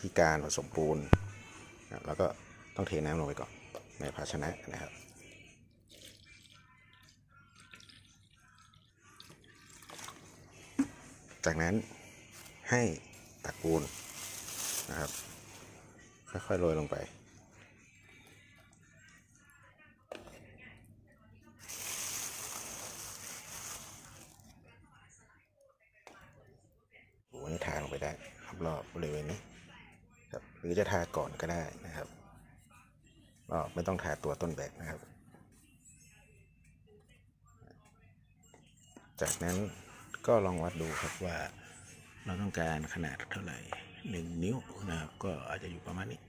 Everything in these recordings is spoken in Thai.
ที่การผสมปูนนะครับแล้วก็ต้องเทน้ำลงไปก่อนในภาชนะนะครับจากนั้นให้ตักปูนนะครับ ค่อยๆโรยลงไปโอ้โหนี่ทาลงไปได้รอบๆบริเวณนี้ ครับหรือจะทาก่อนก็ได้นะครับก็ไม่ต้องทาตัวต้นแบบนะครับ จากนั้นก็ลองวัดดูครับว่าเราต้องการขนาดเท่าไหร่หนึ่งนิ้วนะครับ ก็อาจจะอยู่ประมาณนี้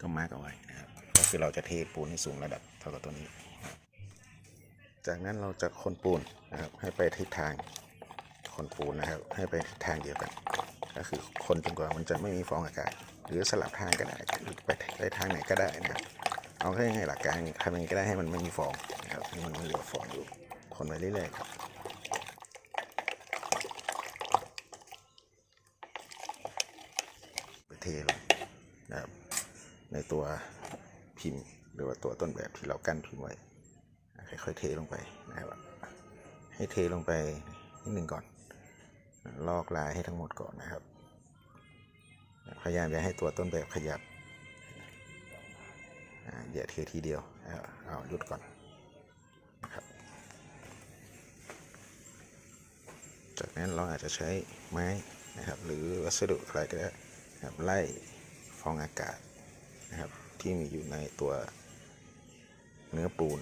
ก็มาร์กเอาไว้นะครับ ก็คือเราจะเทปูนให้สูงระดับเท่ากับตัวนี้ จากนั้นเราจะคนปูนนะครับ ให้ไปทิศทางคนปูนนะครับ ให้ไปทิศทางเดียวกัน ก็คือคนจนกว่ามันจะไม่มีฟองอากาศ หรือสลับทางก็ได้หรือไปไปทางไหนก็ได้นะครับเอาแค่ไงหลักการทำยังไงก็ได้ให้มันไม่มีฟองนะครับให้มันไม่เหลือฟองอยู่คนไปเรื่อยๆครับไปเทลงนะครับในตัวพิมพ์หรือว่าตัวต้นแบบที่เรากั้นพิมพ์ไว้ค่อยๆเทลงไปนะครับให้เทลงไปนิดหนึ่งก่อน ลอกลายให้ทั้งหมดก่อนนะครับ พยายามอย่าให้ตัวต้นแบบขยับอ่าอย่าเททีเดียว เอาหยุดก่อนนะครับจากนั้นเราอาจจะใช้ไม้นะครับ หรือวัสดุอะไรก็ได้นะครับไล่ฟองอากาศนะครับ ที่มีอยู่ในตัวเนื้อปูน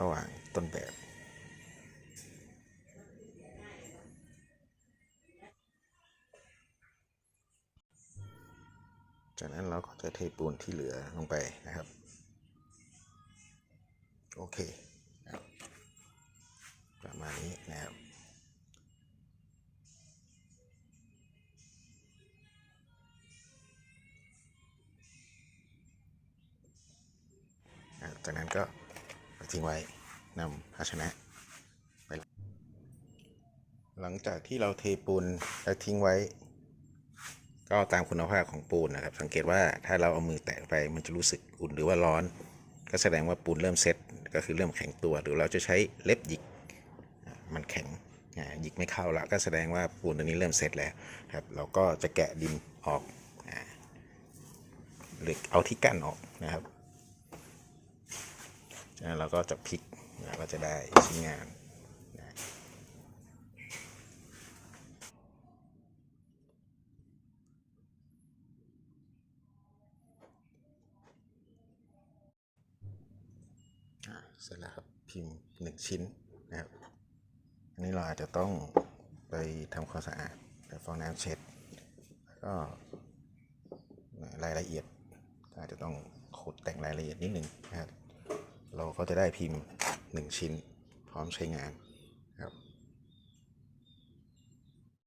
ระหว่างต้นแบบ จากนั้นเราก็จะเทปูนที่เหลือลงไปนะครับ โอเคประมาณนี้นะครับจากนั้นก็ทิ้งไว้นำภาชนะไปหลังจากที่เราเทปูนแล้วทิ้งไว้ ก็ตามคุณภาพของปูนนะครับ สังเกตว่าถ้าเราเอามือแตะไปมันจะรู้สึกอุ่นหรือว่าร้อน ก็แสดงว่าปูนเริ่มเซ็ตก็คือเริ่มแข็งตัว หรือเราจะใช้เล็บหยิกมันแข็งหยิกไม่เข้าละก็แสดงว่าปูนตัวนี้เริ่มเซ็ตแล้วครับเราก็จะแกะดินออกหรือเอาที่กั้นออกนะครับจากนั้นเราก็จะพลิกก็จะได้ชิ้นงาน อ่า เสร็จแล้วครับพิมพ์หนึ่งชิ้นนะครับอันนี้เราอาจจะต้องไปทำความสะอาดไปฟองน้ำเช็ดแล้วก็รายละเอียดอาจจะต้องขุดแต่งรายละเอียดนิดหนึ่งนะครับเราก็จะได้พิมพ์หนึ่งชิ้นพร้อมใช้งาน